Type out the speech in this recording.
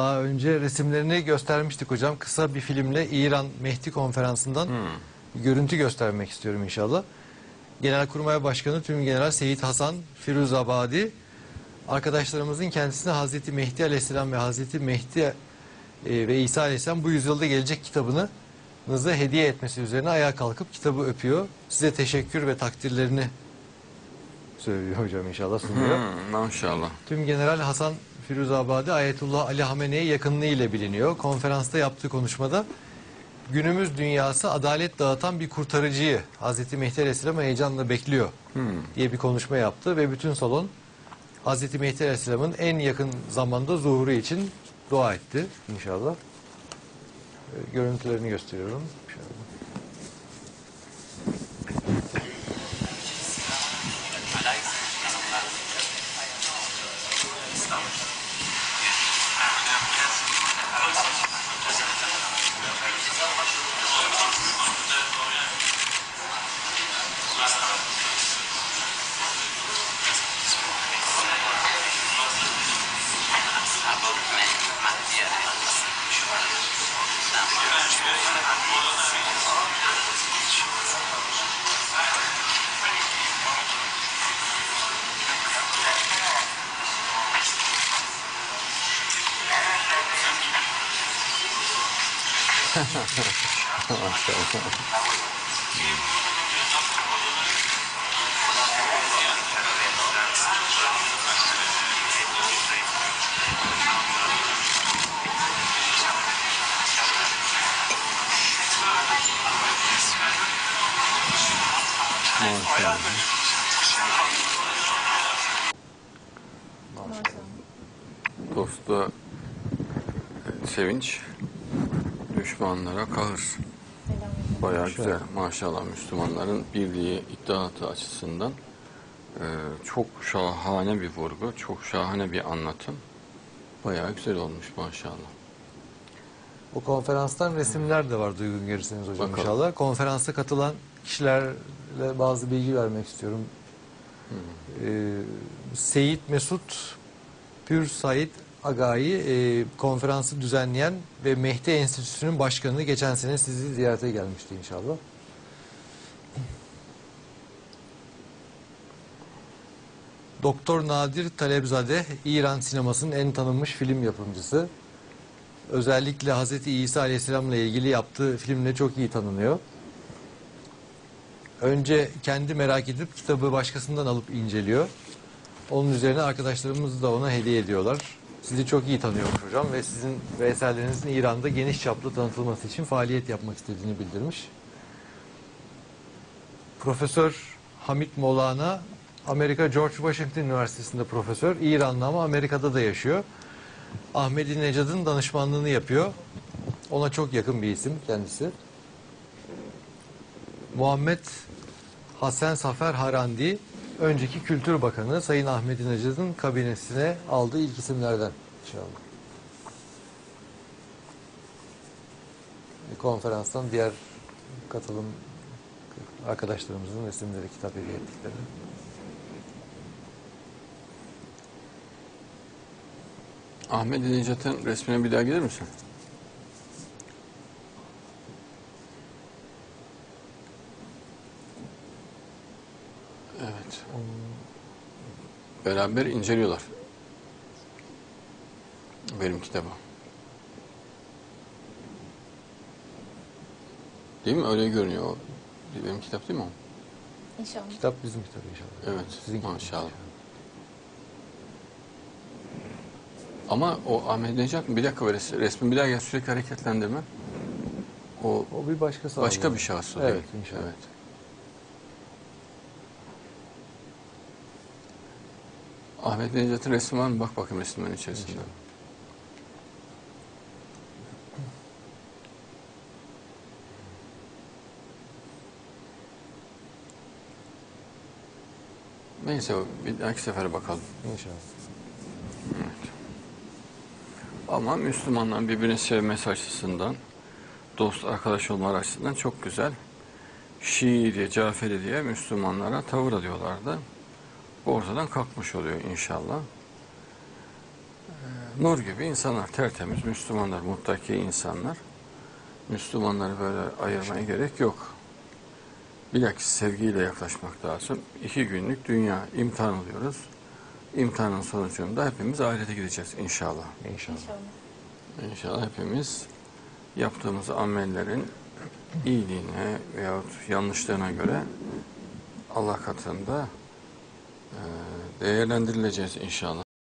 Daha önce resimlerini göstermiştik hocam. Kısa bir filmle İran Mehdi konferansından bir görüntü göstermek istiyorum inşallah. Genelkurmay Başkanı Tüm General Seyit Hasan Firuzabadi arkadaşlarımızın kendisine Hazreti Mehdi Aleyhisselam ve Hazreti Mehdi e, ve İsa Aleyhisselam bu yüzyılda gelecek kitabını hediye etmesi üzerine ayağa kalkıp kitabı öpüyor. Size teşekkür ve takdirlerini söylüyor hocam inşallah sunuyor. Hmm. Tüm General Hasan Firuzabadi Ayetullah Ali Hamene'ye yakınlığı ile biliniyor. Konferansta yaptığı konuşmada günümüz dünyası adalet dağıtan bir kurtarıcıyı Hazreti Mehdi Aleyhisselam heyecanla bekliyor diye bir konuşma yaptı ve bütün salon Hazreti Mehdi Aleyhisselam'ın en yakın zamanda zuhuru için dua etti inşallah. Ee, Görüntülerini gösteriyorum. Şöyle. Maşallah. Dosta e, sevinç, düşmanlara kahır. Bayağı güzel. Maşallah Müslümanların birliği, iddiatı açısından e, çok şahane bir vurgu, çok şahane bir anlatım. Bayağı güzel olmuş maşallah. O konferanstan resimler de var duygun görürseniz hocam Bakalım. inşallah. Konferansa katılan kişilerle bazı bilgi vermek istiyorum. Ee, Seyit Mesut Pür Said Agayi e, konferansı düzenleyen ve Mehdi Enstitüsü'nün başkanı geçen sene sizi ziyarete gelmişti inşallah. Doktor Nadir Talebzade, İran sinemasının en tanınmış film yapımcısı. Özellikle Hz. İsa Aleyhisselam'la ilgili yaptığı filmle çok iyi tanınıyor. Önce kendi merak edip kitabı başkasından alıp inceliyor. Onun üzerine arkadaşlarımız da ona hediye ediyorlar. Sizi çok iyi tanıyormuş hocam ve sizin ve eserlerinizin İran'da geniş çaplı tanıtılması için faaliyet yapmak istediğini bildirmiş. Profesör Hamit Molana Amerika George Washington Üniversitesi'nde profesör. İranlı ama Amerika'da da yaşıyor. Ahmedi Necad'ın danışmanlığını yapıyor. Ona çok yakın bir isim kendisi. Muhammed Hasan Safer Harandi, önceki Kültür Bakanı Sayın Ahmedi Necad'ın kabinesine aldığı ilk isimlerden inşallah. Konferanstan diğer katılım arkadaşlarımızın resimleri, kitap hediye ettikleri. Ahmet Necat'ın resmine bir daha gelir misin? Evet. Beraber inceliyorlar. Benim kitabı. Değil mi? Öyle görünüyor. o. Benim kitap değil mi o? İnşallah. Kitap bizim kitabı inşallah. Evet. Sizin maşallah. Ama o Ahmet Necat bir dakika böyle resmi bir daha gel sürekli hareketlendirme. O O bir başkası. başka bir şahıs o Evet değil. inşallah. Evet. Ahmet Necat'ın resmi var mı? Bak bakayım resimlerin içerisinde. İnşallah. Neyse bir dahaki sefere bakalım. İnşallah. Ama Müslümanların birbirini sevmesi açısından, dost arkadaş olmaları açısından çok güzel. Şii diye, Caferi diye Müslümanlara tavır alıyorlardı. Ortadan kalkmış oluyor inşallah. Ee, nur gibi insanlar, tertemiz Müslümanlar, muttaki insanlar. Müslümanları böyle ayırmaya gerek yok. Bilakis sevgiyle yaklaşmak lazım. İki günlük dünya imtihan oluyoruz. İmtihanın sonucunda hepimiz ahirete gideceğiz inşallah. İnşallah. İnşallah. İnşallah hepimiz yaptığımız amellerin iyiliğine veyahut yanlışlığına göre Allah katında değerlendirileceğiz inşallah.